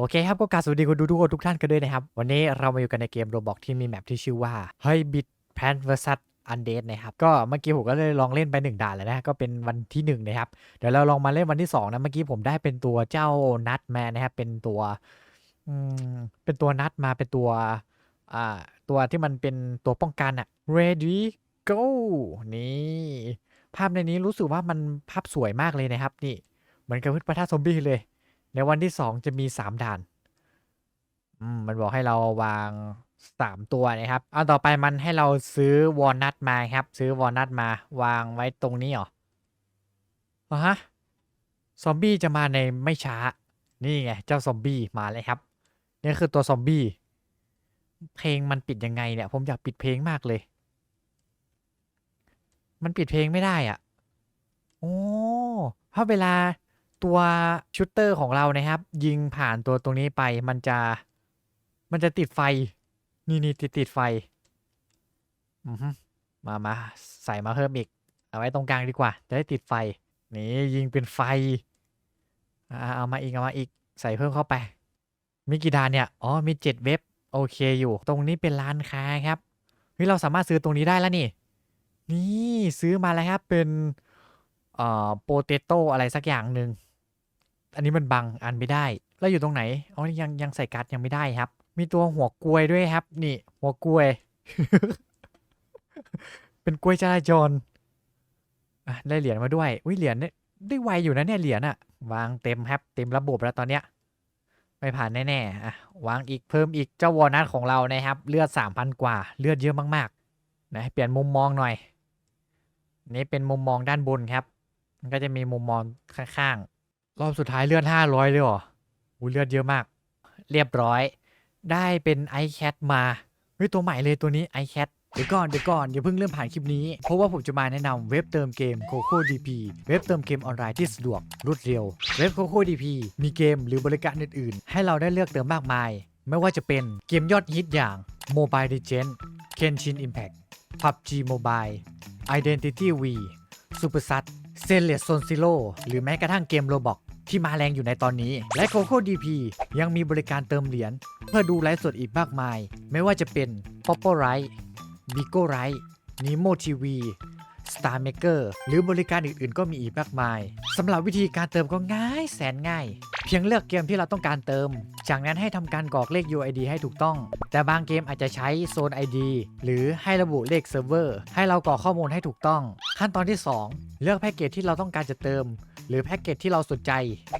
โอเคครับก็กราบสวัสดีคุณดูทุกคนทุกท่านกันด้วยนะครับ วันนี้เรามาอยู่กันในเกมโรบอกที่มีแมปที่ชื่อว่า h y b i t p l a n vs Undead นเดดนะครับ ก็เมื่อกี้ผมก็เลยลองเล่นไปหนึ่งด่านแล้วนะ ก็เป็นวันที่หนึ่งนะครับ เดี๋ยวเราลองมาเล่นวันที่สองนะ เมื่อกี้ผมได้เป็นตัวเจ้านัทแมนนะครับ เป็นตัวอืมเป็นตัวนัทมาเป็นตัวอ่าตัวที่มันเป็นตัวป้องกันอะ ready go นี่ ภาพในนี้รู้สึกว่ามันภาพสวยมากเลยนะครับ นี่ เหมือนกับพืชปะทะซอมบี้เลย ในวันที่สองจะมีสามด่าน อืม มันบอกให้เราวางสามตัวนะครับ เอาต่อไปมันให้เราซื้อวอลนัทมาครับ ซื้อวอลนัทมาวางไว้ตรงนี้เหรออ๋อฮะ ซอมบี้จะมาในไม่ช้า นี่ไง เจ้าซอมบี้มาเลยครับ นี่คือตัวซอมบี้ เพลงมันปิดยังไงเนี่ย ผมอยากปิดเพลงมากเลย มันปิดเพลงไม่ได้อะ โอ้เพราเวลา ตัวชูตเตอร์ของเรานะครับ ยิงผ่านตัวตรงนี้ไปมันจะมันจะติดไฟ นี่นี่ติดติดไฟมามาใส่มาเพิ่มอีก เอาไว้ตรงกลางดีกว่า จะได้ติดไฟ นี่ยิงเป็นไฟอเอามาอีกเอามาอีกใส่เพิ่มเข้าไป มีกี่ดานเนี่ย อ๋อ มีเจ็ดเว็บ โอเคอยู่ ตรงนี้เป็นร้านค้าครับเฮ้ยเราสามารถซื้อตรงนี้ได้แล้วนี่ นี่ซื้อมาแล้วครับ เป็นเอ่อโปเตโต้อะไรสักอย่างหนึ่ง อันนี้มันบังอันไม่ได้แล้วอยู่ตรงไหนอ๋อยังยังใส่การ์ดยังไม่ได้ครับ มีตัวหัวกลวยด้วยครับ นี่ หัวกลวย เป็นกล้วยจราจรอะได้เหรียญมาด้วยอุ้ยเหรียญเนี่ยได้ไวอยู่นะเนี่ยเหรียญอะวางเต็มครับเต็มระบบแล้วตอนเนี้ยไม่ผ่านแน่ๆอะวางอีกเพิ่มอีกเจ้าวอนัทของเรานะครับ เลือดสามพันกว่า เลือดเยอะมากๆนะเปลี่ยนมุมมองหน่อย นี่เป็นมุมมองด้านบนครับ มันก็จะมีมุมมองข้างๆ รอบสุดท้ายเลือดห้าร้อยเลยเหรออุ้เลือดเยอะมาก เรียบร้อย ได้เป็นไอแคทมาเฮ้ยตัวใหม่เลยตัวนี้ไอแคทเดี๋ยวก่อนเดี๋ยวก่อนอย่าเพิ่งเริ่มผ่านคลิปนี้ เพราะว่าผมจะมาแนะนำเว็บเติมเกม Coco DP เว็บเติมเกมออนไลน์ที่สะดวกรวดเร็ว เว็บ Coco DP มีเกมหรือบริการอื่นๆ ให้เราได้เลือกเติมมากมาย ไม่ว่าจะเป็นเกมยอดฮิตอย่าง Mobile Legends Genshin Impact PUBG Mobile Identity V Super s a t s e l e s Zone Zero หรือแม้กระทั่งเกม Roblox ที่มาแรงอยู่ในตอนนี้ และ Coco DP ยังมีบริการเติมเหรียญเพื่อดูไลฟ์สดอีกมากมาย ไม่ว่าจะเป็น p o p p o r i t Bigo r i t Nemo TV Star Maker หรือบริการอื่นๆ ก็มีอีกมากมายสำหรับวิธีการเติมก็ง่ายแสนง่าย เพียงเลือกเกมที่เราต้องการเติม จากนั้นให้ทำการกรอกเลข UID ให้ถูกต้อง แต่บางเกมอาจจะใช้โซน ID หรือให้ระบุเลขเซิร์ฟเวอร์ ให้เรากรอกข้อมูลให้ถูกต้อง ขั้นตอนที่ 2 เลือกแพ็กเกจที่เราต้องการจะเติม หรือแพ็กเกจที่เราสนใจ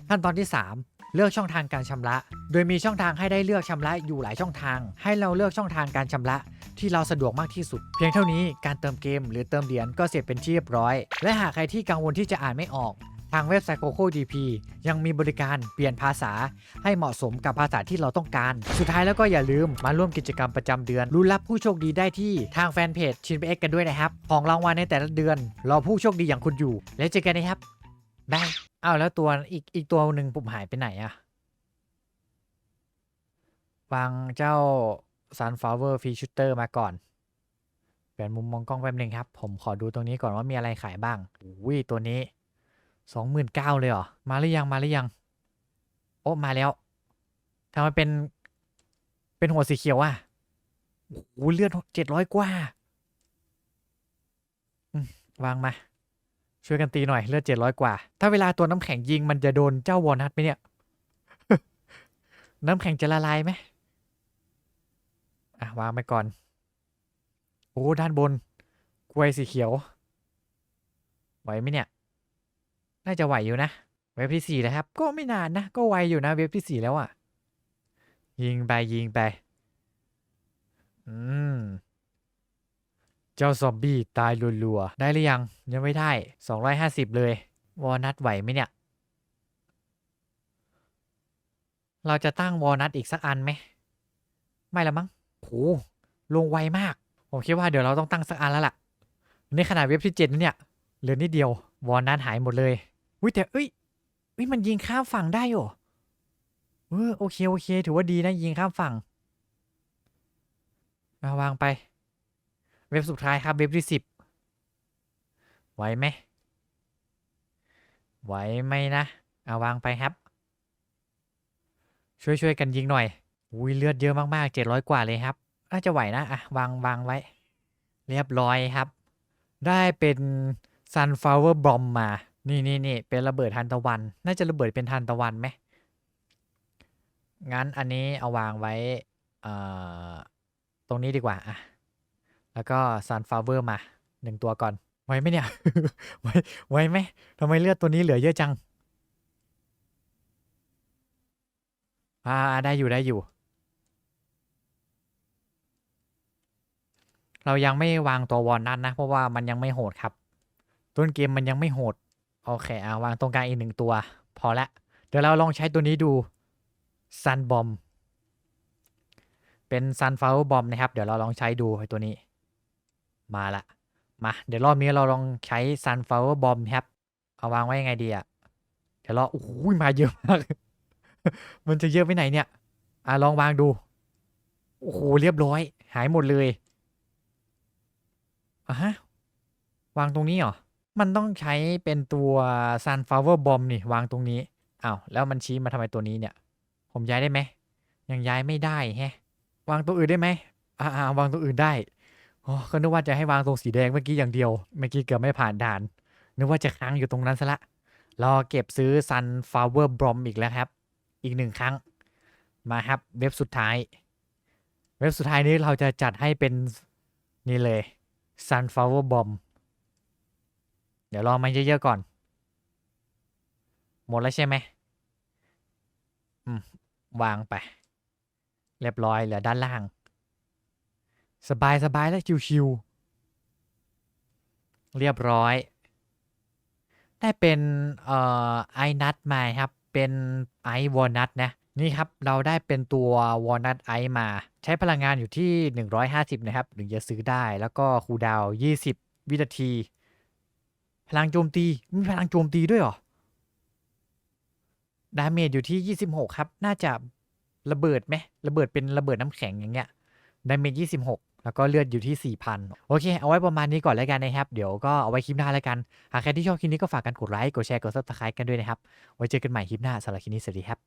ขั้นตอนที่ 3 เลือกช่องทางการชำระ โดยมีช่องทางให้ได้เลือกชำระอยู่หลายช่องทาง ให้เราเลือกช่องทางการชำระที่เราสะดวกมากที่สุด เพียงเท่านี้การเติมเกมหรือเติมเหรียญก็เสร็จเป็นที่เรียบร้อย และหากใครที่กังวลที่จะอ่านไม่ออก ทางเว็บไซต์ Coco DP ยังมีบริการเปลี่ยนภาษา ให้เหมาะสมกับภาษาที่เราต้องการ สุดท้ายแล้วก็อย่าลืมมาร่วมกิจกรรมประจำเดือนรุ้นรับผู้โชคดีได้ที่ทางแฟนเพจชินเอ็กกันด้วยนะครับ ของรางวัลในแต่ละเดือนรอผู้โชคดีอย่างคุณอยู่ แล้วเจอกันนะครับ บายอ้าวแล้วตัวอีกอีกตัวหนึ่งปุ่มหายไปไหนอะวางเจ้า Sunflower f e s h o o t e r มาก่อน เปลี่ยนมุมมองกล้องแป๊บหนึ่งครับ ผมขอดูตรงนี้ก่อนว่ามีอะไรขายบ้างอุ้ยตัวนี้สองหมื่นเก้าเลยเหรอ มาหรือยังมาหรือยัง โอ้มาแล้วทำไมเป็น เป็นหัวสีเขียวอะโอ้เลือดเจ็ดร้อยกว่า วางมา ช่วยกันตีหน่อยเลือดเจ็ดร้อยกว่า ถ้าเวลาตัวน้ำแข็งยิงมันจะโดนเจ้าวอลนัทไหมเนี่ย น้ำแข็งจะละลายไหมอะวางไปก่อน โอ้ด้านบนกล้วยสีเขียว ไหวไหมเนี่ย น่าจะไหวอยู่นะ เว็บที่สี่แล้วครับ ก็ไม่นานนะ ก็ไวอยู่นะ เว็บที่สี่แล้วอะ่ะ ยิงไปยิงไป อืม เจ้าซอมบี้ตายรัวๆ ได้หรือยัง ยังไม่ได้สองร้อยห้าสิบเลย วอลนัทไหวไหมเนี่ย เราจะตั้งวอลนัทอีกสักอันไหม ไม่ละมั้งโหลงไวมาก ผมคิดว่าเดี๋ยวเราต้องตั้งสักอันแล้วล่ะ นี่ขนาดเว็บที่เจ็ดนะเนี่ย เหลือนิดเดียว วอลนัทหายหมดเลยอุ้ยแต่เอ้ยเอ้ย มันยิงข้ามฝั่งได้เหรอเออโอเค โอเค ถือว่าดีนะ ยิงข้ามฝั่งมาวางไป เว็บสุดท้ายครับ เว็บที่สิบไหวไหมไหวไหมนะเอาวางไปครับ ช่วยช่วยกันยิงหน่อยอุ้ยเลือดเยอะมากๆเจ็ดร้อยกว่าเลยครับน่าจะไหวนะอะวางวางไว้ เรียบร้อยครับ ได้เป็น sunflower bomb มา นี่นี่นี่เป็นระเบิดทานตะวัน น่าจะระเบิดเป็นทานตะวันไหมงั้นอันนี้เอาวางไว้ตรงนี้ดีกว่าอะ แล้วก็ sunflower มาหนึ่งตัวก่อน ไวไหมเนี่ย ไวไวไหมทำไมเลือดตัวนี้เหลือเยอะจัง อ่าได้อยู่ได้อยู่ เรายังไม่วางตัววอลนัทนะ เพราะว่ามันยังไม่โหดครับ ต้นเกมมันยังไม่โหด โอเคเอาวางตรงกลางอีกหนึ่งตัว พอละ เดี๋ยวเราลองใช้ตัวนี้ดู Sun Bomb เป็น Sunflower Bomb นะครับ เดี๋ยวเราลองใช้ดูไอตัวนี้ มาละ มา เดี๋ยวรอบนี้เราลองใช้ Sunflower Bomb ครับ เอาวางไว้ยังไงดีอะเดี๋ยวรอโอ้โหมาเยอะมาก มันจะเยอะไปไหนเนี่ย อะลองวางดู โอ้โหเรียบร้อย หายหมดเลยอะฮะ วางตรงนี้เหรอ มันต้องใช้เป็นตัว sunflower bomb นี่ วางตรงนี้ อ้าว แล้วมันชี้มาทำไมตัวนี้เนี่ย ผมย้ายได้ไหม ยังย้ายไม่ได้แฮะ วางตัวอื่นได้ไหมอ่าวางตัวอื่นได้ ก็นึกว่าจะให้วางตรงสีแดงเมื่อกี้อย่างเดียว เมื่อกี้เกือบไม่ผ่านด่าน นึกว่าจะค้างอยู่ตรงนั้นซะละ รอเก็บซื้อ sunflower bomb อีกแล้วครับ อีกหนึ่งครั้ง มาครับ เว็บสุดท้าย เว็บสุดท้ายนี้เราจะจัดให้เป็นนี่เลย sunflower bomb เดี๋ยวรอมันเยอะๆก่อน หมดแล้วใช่ไหมอืมวางไป เรียบร้อยเหลือด้านล่าง สบายสบายแล้วชิวๆเรียบร้อย ได้เป็นเอ่อไอนัทมาครับ เป็นไอวอลนัทนะนี่ครับเราได้เป็นตัววอลนัทไอมา ใช้พลังงานอยู่ที่ 150 นะครับถึงจะซื้อได้แล้วก็คูดาว 20 วินาที พลังโจมตีมีพลังโจมตีด้วยเหรอดาเมจอยู่ที่ 26 ครับ น่าจะระเบิดไหมระเบิดเป็นระเบิดน้ำแข็งอย่างเงี้ยดาเมจ26 แล้วก็เลือดอยู่ที่ 4,000 โอเค เอาไว้ประมาณนี้ก่อนแล้วกันนะครับ เดี๋ยวก็เอาไว้คลิปหน้าแล้วกัน หากใครที่ชอบคลิปนี้ก็ฝากกันกดไลค์ กดแชร์ กดซับสไครต์กันด้วยนะครับ ไว้เจอกันใหม่คลิปหน้าสำหรับคลิปนี้สวัสดีครับ